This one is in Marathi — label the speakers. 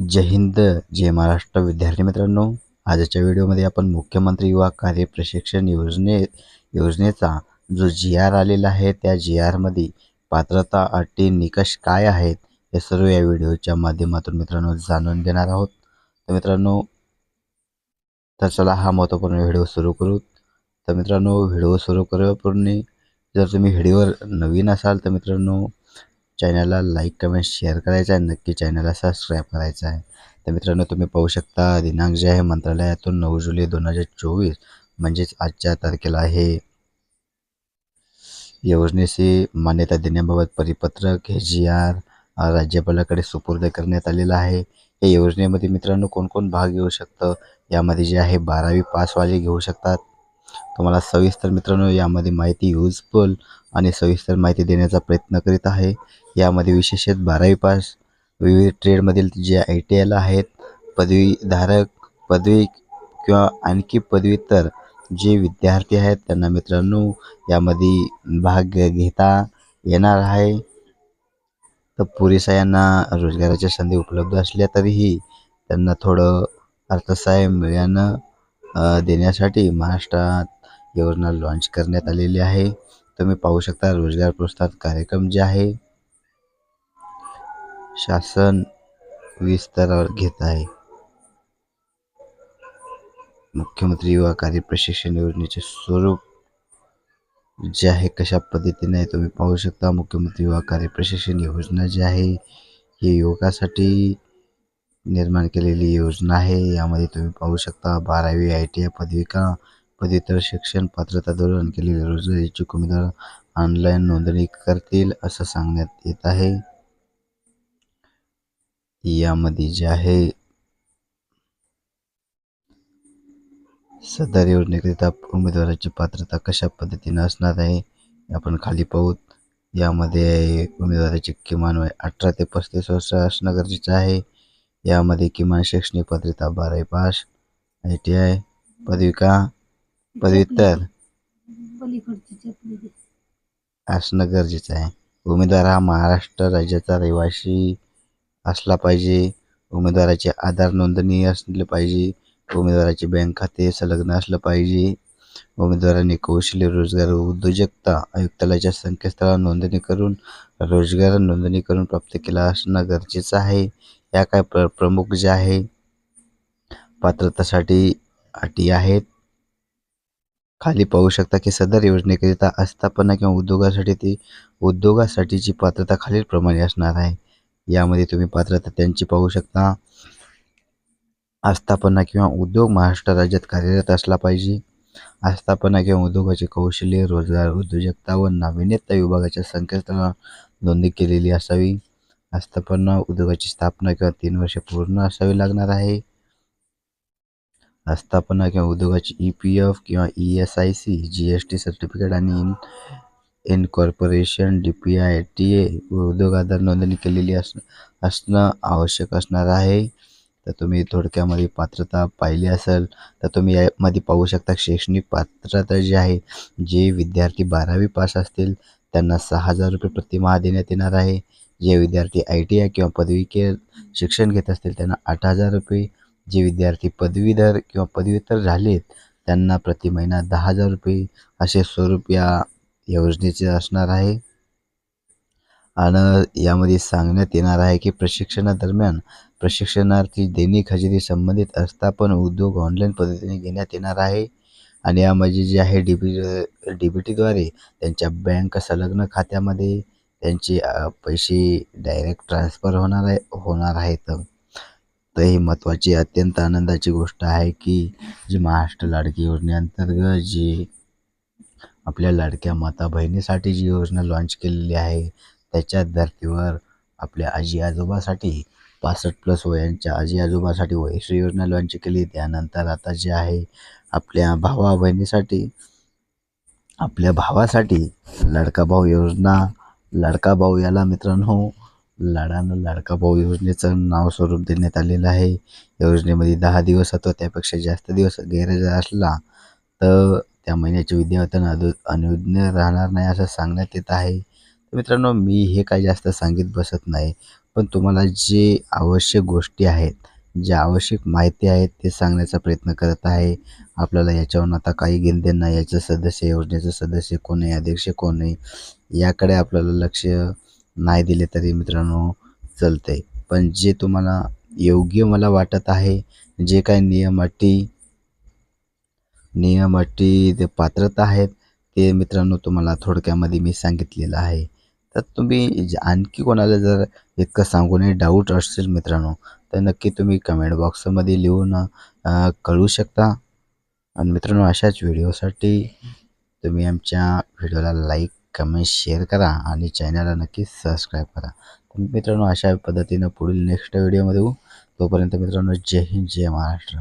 Speaker 1: जय हिंद जय महाराष्ट्र. विद्यार्थी मित्रांनो आजच्या व्हिडिओमध्ये आपण मुख्यमंत्री युवा कार्य प्रशिक्षण योजने योजनेचा जो जी आर आलेला आहे त्या जी आरमध्ये पात्रता अटी निकष काय आहेत हे सर्व या व्हिडिओच्या माध्यमातून मित्रांनो जाणून घेणार आहोत. तर मित्रांनो तर चला हा महत्त्वपूर्ण व्हिडिओ सुरू करू. तर मित्रांनो व्हिडिओ सुरू करण्यापूर्वी जर तुम्ही व्हिडिओवर नवीन असाल तर मित्रांनो चॅनलला लाईक कमेंट शेअर करायचं आहे. नक्की चॅनलला सबस्क्राईब करायचं आहे. तर मित्रांनो तुम्ही पाहू शकता दिनांक जे आहे मंत्रालयातून नऊ जुलै दोन हजार चोवीस म्हणजेच आजच्या तारखेला हे योजनेची मान्यता देण्याबाबत परिपत्रक हे जी आर राज्यपालाकडे सुपूर्द करण्यात आलेलं आहे. या योजनेमध्ये मित्रांनो कोणकोण भाग घेऊ शकतं? यामध्ये जे आहे बारावी पासवाले घेऊ शकतात. तुम्हाला सविस्तर मित्रांनो यामध्ये माहिती युजफुल आणि सविस्तर माहिती देण्याचा प्रयत्न करीत आहे. यामध्ये विशेषत बारावी पास विविध ट्रेडमधील जे आय टी आयला आहेत पदवीधारक पदवी किंवा आणखी पदव्युत्तर जे विद्यार्थी आहेत त्यांना मित्रांनो यामध्ये भाग घेता येणार आहे. तर पुरेसा यांना रोजगाराच्या संधी उपलब्ध असल्या तरीही त्यांना थोडं अर्थसहाय्य मिळणं देण्यासाठी महाराष्ट्रात योजना लॉन्च करण्यात आलेली आहे. तुम्ही पाहू शकता रोजगार प्रोत्साहन कार्यक्रम जे आहे शासन विस्तारावर घेत आहे. मुख्यमंत्री युवा कार्य प्रशिक्षण योजनेचे स्वरूप जे आहे कशा पद्धतीने आहे तुम्ही पाहू शकता. मुख्यमंत्री युवा कार्य प्रशिक्षण योजना जी आहे ही युवकासाठी निर्माण केलेली योजना आहे. यामध्ये तुम्ही पाहू शकता बारावी आय टी आय पदविका पदव्युत्तर शिक्षण पात्रता धोरण केलेले रोजगार इच्छुक उमेदवार ऑनलाईन नोंदणी करतील असं सांगण्यात येत आहे. यामध्ये जे आहे सदर योजनेकरिता उमेदवाराची पात्रता कशा पद्धतीने असणार आहे आपण खाली पाहू. यामध्ये उमेदवाराची किमान वय अठरा ते पस्तीस वर्ष असणं गरजेचं आहे. यामध्ये किमान शैक्षणिक पात्रता बारावी पास आय टी आय पदविका पदव्युत्तर. असणं गरजेचं आहे. उमेदवार हा महाराष्ट्र राज्याचा रहिवासी असला पाहिजे. उमेदवाराचे आधार नोंदणी असले पाहिजे. उमेदवाराचे बँक खाते संलग्न असलं पाहिजे. उमेदवारांनी कौशल्य रोजगार उद्योजकता आयुक्तालयाच्या संकेतस्थळावर नोंदणी करून रोजगार नोंदणी करून प्राप्त केला असणं गरजेचं आहे. या काय प्र प्रमुख ज्या आहे पात्रतासाठी अटी आहेत. खाली पाहू शकता की सदर योजनेकरिता आस्थापना किंवा उद्योगासाठी ती उद्योगासाठीची पात्रता खालीलप्रमाणे असणार आहे यामध्ये तुम्ही पात्रता त्यांची पाहू शकता. आस्थापना किंवा उद्योग महाराष्ट्र राज्यात कार्यरत असला पाहिजे. आस्थापना किंवा उद्योगाचे कौशल्य रोजगार उद्योजकता व नाविन्यता विभागाच्या संकेतस्थळावर नोंदणी केलेली असावी. आस्थापना उद्योगाची स्थापना किंवा तीन वर्षे पूर्ण असावी लागणार आहे. आस्थापना किंवा उद्योगाची ई पी एफ किंवा E S I C G S T certificate आणि in incorporation D P I T A Udyog Aadhaar नोंदणी केलेली अस असणं आवश्यक असणार आहे. तर तुम्ही थोडक्यामध्ये पात्रता पाहिली असेल तर तुम्ही यामध्ये पाहू शकता शैक्षणिक पात्रता जी आहे जे विद्यार्थी बारावी पास असतील त्यांना सहा हजार रुपये प्रतिमाहा देण्यात येणार आहे. जे विद्यार्थी आय टी आय किंवा पदवी शिक्षण घेत असतील त्यांना आठ हजार रुपये. जे विद्यार्थी पदवीधर किंवा पदव्युत्तर झालेत त्यांना प्रति महिना दहा हजार रुपये असे स्वरूप या योजनेचे असणार आहे. आणि यामध्ये सांगण्यात येणार आहे की प्रशिक्षणादरम्यान प्रशिक्षणार्थी दैनिक हजेरी संबंधित आस्थापन उद्योग ऑनलाईन पद्धतीने घेण्यात येणार आहे. आणि यामध्ये जे आहे डी बी डी बी टीद्वारे त्यांच्या बँक संलग्न खात्यामध्ये त्यांचे पैसे डायरेक्ट ट्रान्सफर होणार आहे होणार आहेत. तर ही महत्त्वाची अत्यंत आनंदाची गोष्ट आहे की जी महाराष्ट्र लाडकी योजनेअंतर्गत जी आपल्या लाडक्या माता बहिणीसाठी जी योजना लॉन्च केलेली आहे त्याच्या धर्तीवर आपल्या आजी आजोबासाठी पासष्ट प्लस वयांच्या आजी आजोबासाठी वयश्री योजना लॉन्च केली. त्यानंतर आता जे आहे आपल्या भावा बहिणीसाठी आपल्या भावासाठी लाडका भाऊ योजना लाडका भाऊ याला मित्रांनो लाडानं लाडका भाऊ योजनेचं नाव स्वरूप देण्यात आलेलं आहे. योजनेमध्ये दहा दिवस अथवा त्यापेक्षा जास्त दिवस गैरहजर असला तर त्या महिन्याचे विद्यार्थ्यांना अनु अनुज्ञ राहणार नाही असं सांगण्यात येत आहे. तर मित्रांनो मी हे काय जास्त सांगित बसत नाही पण तुम्हाला जे आवश्यक गोष्टी आहेत ज्या आवश्यक माहिती आहेत ते सांगण्याचा प्रयत्न करत आहे. आपल्याला याच्यावरून आता काही घेणदेण नाही. याचं सदस्य योजनेचं सदस्य कोण आहे? अध्यक्ष कोण आहे? याकडे आपल्याला लक्ष नाही दिले तरी मित्रांनो चालतं आहे पण जे तुम्हाला योग्य मला वाटत आहे जे काही नियम अटी नियम अटी ते पात्रता आहेत ते मित्रांनो तुम्हाला थोडक्यामध्ये मी सांगितलेलं आहे. तर तुम्ही आणखी कोणाला जर इतकं सांगूनही डाऊट असेल मित्रांनो तर नक्की तुम्ही कमेंट बॉक्समध्ये लिहून कळू कळवू शकता. आणि मित्रांनो अशाच व्हिडिओसाठी तुम्ही आमच्या व्हिडिओला लाईक कमेंट शेअर करा आणि चॅनलला नक्की सबस्क्राईब करा. तर मित्रांनो अशा पद्धतीनं पुढील नेक्स्ट व्हिडिओमध्ये येऊ. तोपर्यंत मित्रांनो जय हिंद जय महाराष्ट्र.